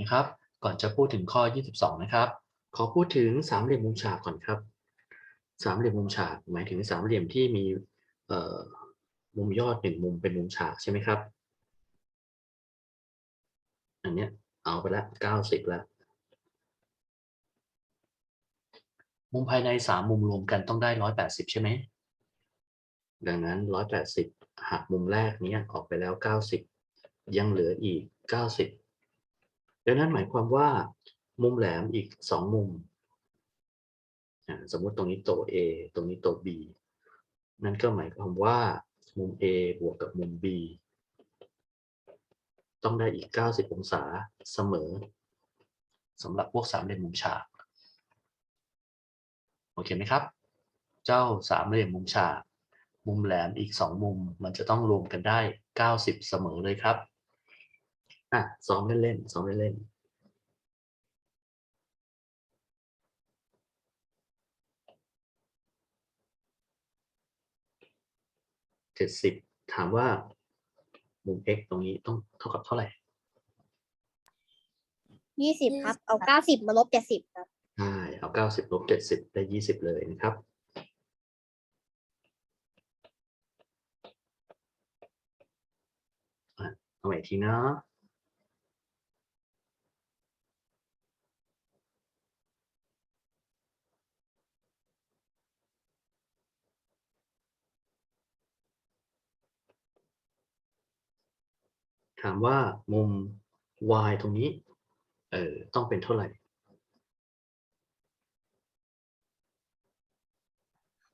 นะครับ ก่อนจะพูดถึงข้อ 22 นะครับ ขอพูดถึงสามเหลี่ยมมุมฉากก่อนครับ สามเหลี่ยมมุมฉากหมายถึงสามเหลี่ยมที่มีมุมยอดหนึ่งมุมเป็นมุมฉากใช่ไหมครับ อันเนี้ยเอาไปละเก้าสิบละมุมภายในสามมุมรวมกันต้องได้ร้อยแปดสิบใช่ไหม ดังนั้นร้อยแปดสิบหักมุมแรกนี้ออกไปแล้วเก้าสิบยังเหลืออีกเก้าสิบ ดังนั้นหมายความว่ามุมแหลมอีกสองมุม สมมุติตรงนี้โต A ตรงนี้โต B นั่นก็หมายความว่ามุม A บวกกับมุม B ต้องได้อีก 90 องศาเสมอสำหรับพวกสามเหลี่ยมมุมฉาก โอเคไหมครับ เจ้าสามเหลี่ยมมุมฉาก มุมแหลมอีกสองมุม มันจะต้องรวมกันได้ 90 เสมอเลยครับ อะซ้อมเล่นๆซ้อมเล่นๆเจ็ดสิบถามว่ามุม x ตรงนี้ต้องเท่ากับเท่าไหร่ยี่สิบครับ เอาเก้าสิบมาลบเจ็ดสิบครับ ใช่เอาเก้าสิบลบเจ็ดสิบได้ยี่สิบเลยนะครับอะเอาใหม่อีกทีนะ ถามว่ามุม y ตรงนี้ เออต้องเป็นเท่าไหร่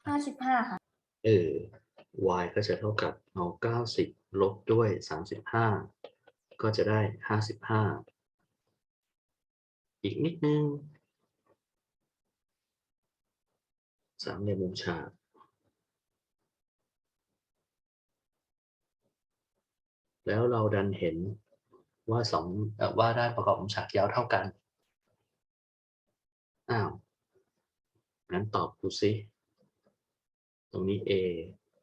ห้าสิบห้าค่ะ เออ y ก็จะเท่ากับเอาเก้าสิบลบด้วยสามสิบห้าก็จะได้ห้าสิบห้าอีกนิดนึงสามเหลี่ยมมุมฉาก แล้วเราดันเห็นว่าสองเอ่อว่าด้านประกอบมุมฉากยาวเท่ากัน อ้าว งั้นตอบดูซิตรงนี้ A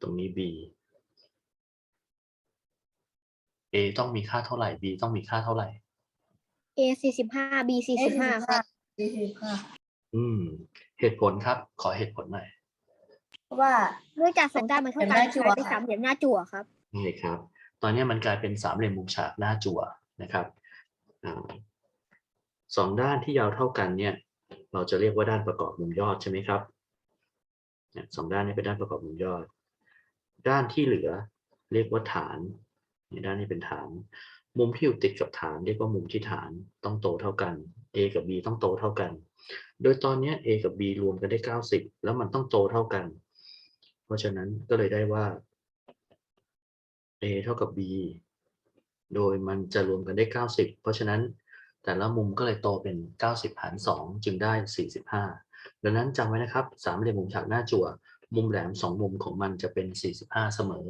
ตรงนี้ B A ต้องมีค่าเท่าไหร่ B ต้องมีค่าเท่าไหร่ A สี่สิบห้า B สี่สิบห้าครับสี่สิบห้าอืม เหตุผลครับ ขอเหตุผลหน่อยเพราะว่าเนื่องจากสองด้านมันเท่ากันเป็นหน้าจั่วกลายเป็นสามเหลี่ยมหน้าจั่วครับนี่ครับ ตอนนี้มันกลายเป็นสามเหลี่ยมมุมฉากหน้าจั่วนะครับอสองด้านที่ยาวเท่ากันเนี่ยเราจะเรียกว่าด้านประกอบมุมยอดใช่ไหมครับสองด้านนี้เป็นด้านประกอบมุมยอด ด้านที่เหลือเรียกว่าฐานด้านนี้เป็นฐาน มุมที่อยู่ติดกับฐาน เรียกว่ามุมที่ฐานต้องโตเท่ากัน A กับ B ต้องโตเท่ากัน โดยตอนนี้ A กับ B รวมกันได้ 90 แล้วมันต้องโตเท่ากัน เพราะฉะนั้นก็เลยได้ว่า A เท่ากับ B โดยมันจะรวมกันได้ 90 เพราะฉะนั้นแต่ละมุมก็เลยโตเป็น 90 หาร 2 จึงได้ 45 ดังนั้นจำไว้นะครับสามเหลี่ยมมุมฉากหน้าจั่ว มุมแหลม 2 มุมของมันจะเป็น 45 เสมอ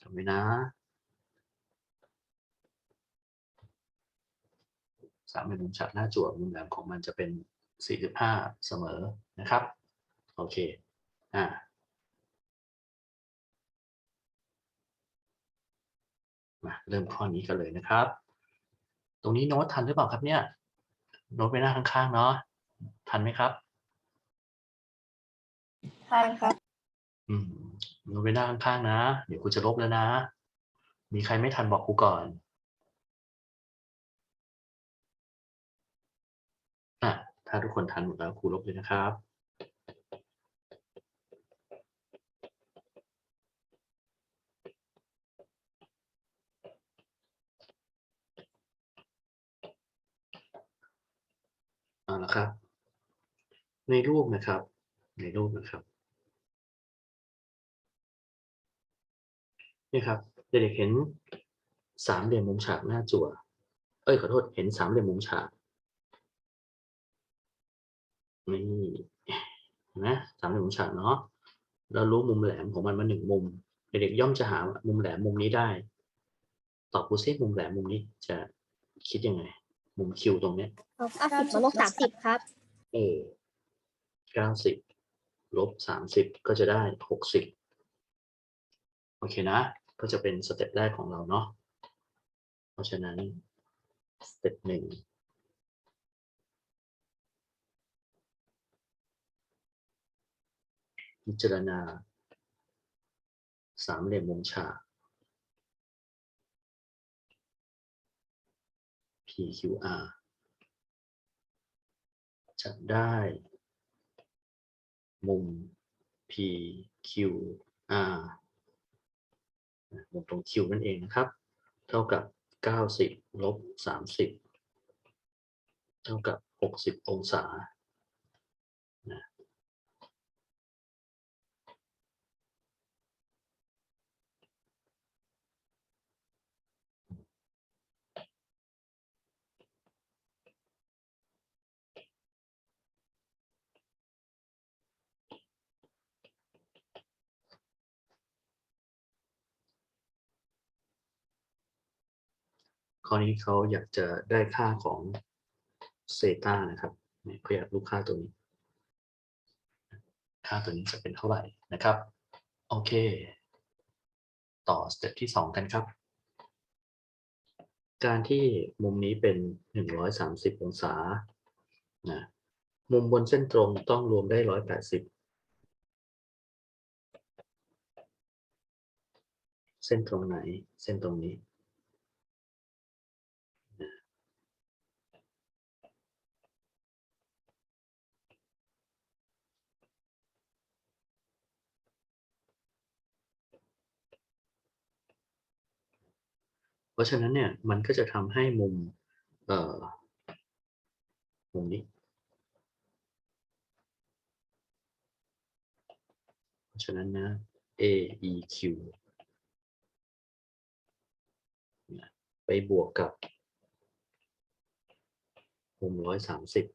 จำไว้นะสามเหลี่ยมมุมฉากหน้าจั่วมุมแหลมของมันจะเป็น 45 เสมอนะครับ โอเค อ่ามาเริ่มข้อนี้กันเลยนะครับ ตรงนี้โน้ตทันหรือเปล่าครับเนี่ย โน้ตไปหน้าข้างๆเนาะ ทันไหมครับทานครับ อืมโน้ตไปหน้าข้างๆนะ เดี๋ยวครูจะลบแล้วนะ มีใครไม่ทันบอกครูก่อน อะ ถ้าทุกคนทันหมดแล้วครูลบเลยนะครับ เอาละ ครับ ในรูปนะครับ ในรูปนะครับนี่ครับเด็กๆเห็นสามเหลี่ยมมุมฉากหน้าจั่ว เอ้ยขอโทษเห็นสามเหลี่ยมมุมฉากนี่เห็นไหมสามเหลี่ยมมุมฉากเนาะเรารู้มุมแหลมของมันมาหนึ่งมุม เด็กๆย่อมจะหามุมแหลมมุมนี้ได้ ตอบกูซิมุมแหลมมุมนี้จะคิดยังไง มุมคิวตรงเนี้ย เอาเก้าสิบมาลบสามสิบครับ เอเก้าสิบลบสามสิบก็จะได้หกสิบโอเคนะ ก็จะเป็นสเต็ปแรกของเราเนาะ เพราะฉะนั้นสเต็ปหนึ่งพิจารณาสามเหลี่ยมมุมฉาก PQR จะได้มุม PQR มุมตรง Q นั่นเองนะครับ เท่ากับ 90ลบ30 เท่ากับ 60 องศานะ ข้อนี้เขาอยากจะได้ค่าของเซตานะครับเขาอยากรู้ค่าตัวนี้ ค่าตัวนี้จะเป็นเท่าไหร่นะครับ โอเค ต่อสเต็ปที่สองกันครับ การที่มุมนี้เป็น 130 องศานะมุมบนเส้นตรงต้องรวมได้ 180เส้นตรงไหน เส้นตรงนี้ ราะฉะนั้นเนี่ยมันก็จะทำให้มุมเอ่อมุมนี้เพราะฉะนั้นนะ AEQ ไปบวกกับมุมร้อยสามสิบ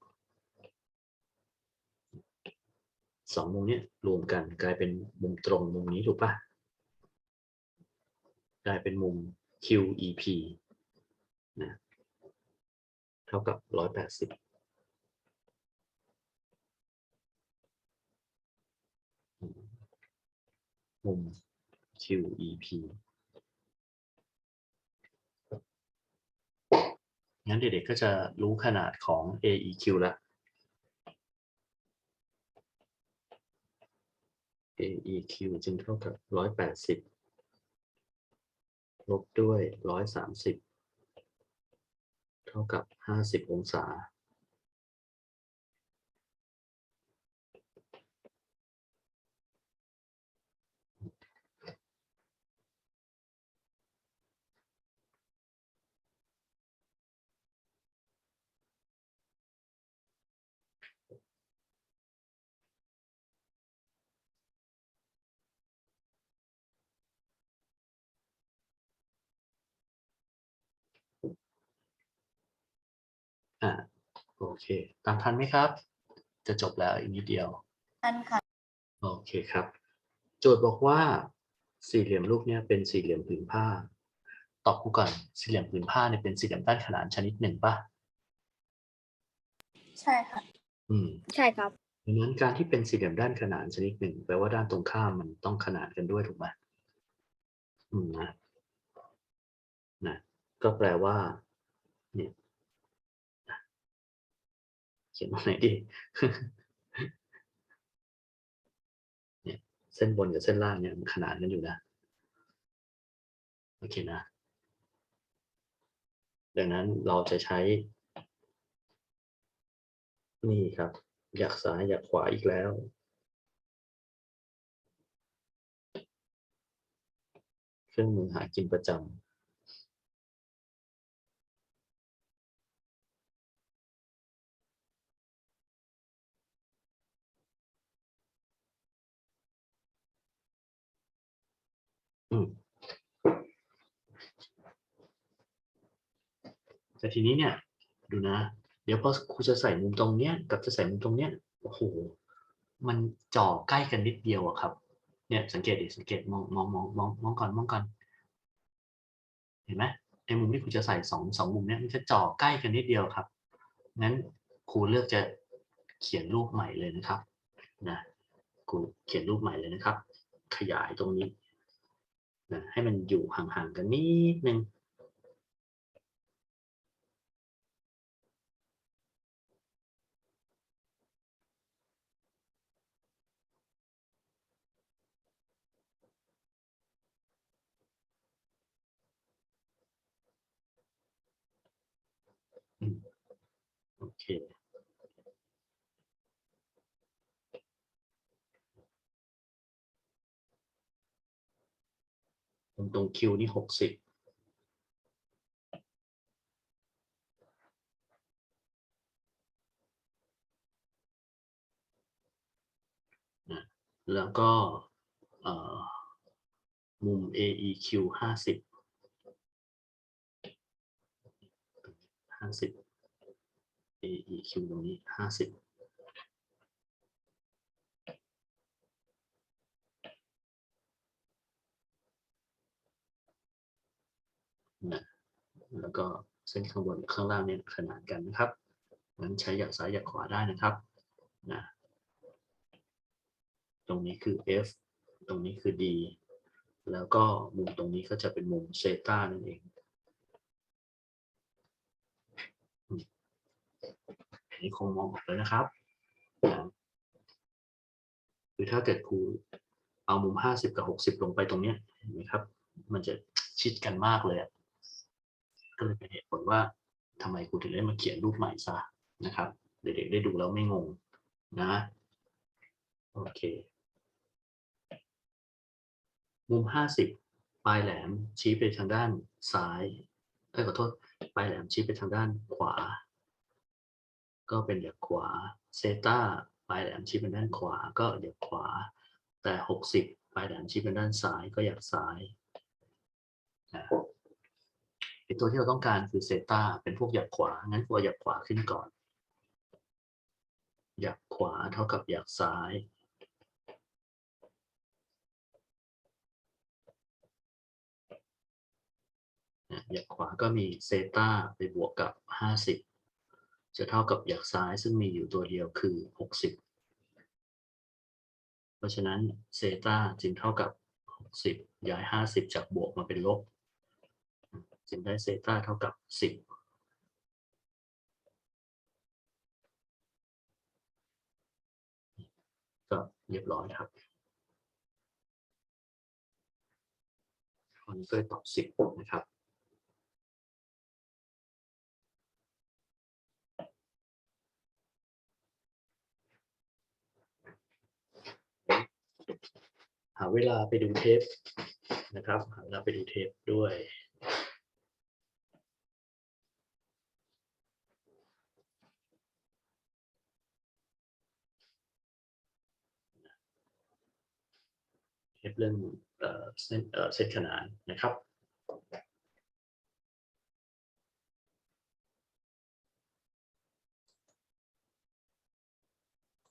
สองมุมนี้รวมกันกลายเป็นมุมตรงมุมนี้ถูกปะกลายเป็นมุม QEP นะเท่ากับร้อยแปดสิบมุม QEP งั้นเด็กๆก็จะรู้ขนาดของ AEQ แล้ว AEQ จึงเท่ากับร้อยแปดสิบ ลบด้วยร้อยสามสิบเท่ากับห้าสิบองศา อ่าโอเค ตามทันไหมครับ จะจบแล้วอีกนิดเดียวอันค่ะโอเคครับ โจทย์บอกว่าสี่เหลี่ยมรูปเนี้ยเป็นสี่เหลี่ยมผืนผ้า ตอบกูก่อนสี่เหลี่ยมผืนผ้าเนี่ยเป็นสี่เหลี่ยมด้านขนานชนิดหนึ่งป่ะใช่ค่ะ อืมใช่ครับดังนั้นการที่เป็นสี่เหลี่ยมด้านขนานชนิดหนึ่งแปลว่าด้านตรงข้ามมันต้องขนานกันด้วยถูกไหมอืมนะนะก็แปลว่า เนี่ยอะเขียนตรงไหนดีเนี่ยเส้นบนกับเส้นล่างเนี่ยมันขนานกันอยู่นะโอเคนะ ดังนั้นเราจะใช้ นี่ครับ อยากซ้ายอยากขวาอีกแล้วเครื่องมือหากินประจำ แต่ทีนี้เนี่ย ดูนะ เดี๋ยวพอครูจะใส่มุมตรงเนี้ย กับจะใส่มุมตรงเนี้ยโอ้โหมันจ่อใกล้กันนิดเดียวอะครับ เนี่ยสังเกตดิสังเกตมองมองมองมองมองก่อนมองก่อนเห็นไหมไอ้มุมที่ครูจะใส่สองสองมุมเนี้ยมันจะจ่อใกล้กันนิดเดียวครับงั้นครูเลือกจะเขียนรูปใหม่เลยนะครับนะครูเขียนรูปใหม่เลยนะครับ ขยายตรงนี้ นะให้มันอยู่ห่างๆกันนิดนึงโอเค ตรงตรงคิวนี่หกสิบนะแล้วก็มุม AEQ ห้าสิบห้าสิบ AEQ ตรงนี้ห้าสิบนะ แล้วก็เส้นข้างบนข้างล่างเนี่ยขนานกันนะครับงั้นใช้หยักซ้ายหยักขวาได้นะครับนะตรงนี้คือ F ตรงนี้คือ D แล้วก็มุมตรงนี้ก็จะเป็นมุมเซต้านั่นเองอันนี้คงมองออกแล้วนะครับคือถ้าเกิดครูเอามุมห้าสิบกับหกสิบลงไปตรงเนี้ยเห็นไหมครับ มันจะชิดกันมากเลยอะ ก็เลยเป็นเหตุผลว่าทำไมครูถึงได้มาเขียนรูปใหม่ซะนะครับ เด็กๆได้ดูแล้วไม่งงนะโอเค มุมห้าสิบปลายแหลมชี้ไปทางด้านซ้ายเอ้ยขอโทษปลายแหลมชี้ไปทางด้านขวา ก็เป็นเหยียบขวาเซตาปลายแหลมชี้เป็นด้านขวา ก็เหยียบขวา แต่หกสิบปลายแหลมชี้เป็นด้านซ้ายก็เหยียบซ้ายนะ ไอตัวที่เราต้องการคือเซตาเป็นพวกหยียบขวา งั้นตัวหยียบขวาขึ้นก่อน หยียบขวาเท่ากับหยียบซ้าย หยียบขวาก็มีเซตาไปบวกกับห้าสิบจะเท่ากับหยียบซ้ายซึ่งมีอยู่ตัวเดียวคือหกสิบเพราะฉะนั้นเซตาจึงเท่ากับหกสิบย้ายห้าสิบจากบวกมาเป็นลบ จึงได้เซต้าเท่ากับสิบก็เรียบร้อยครับคนนี้ก็ตอบสิบนะครับ หาเวลาไปดูเทปนะครับ หาเวลาไปดูเทปด้วย เทปเรื่องเส้นขนาดนะครับ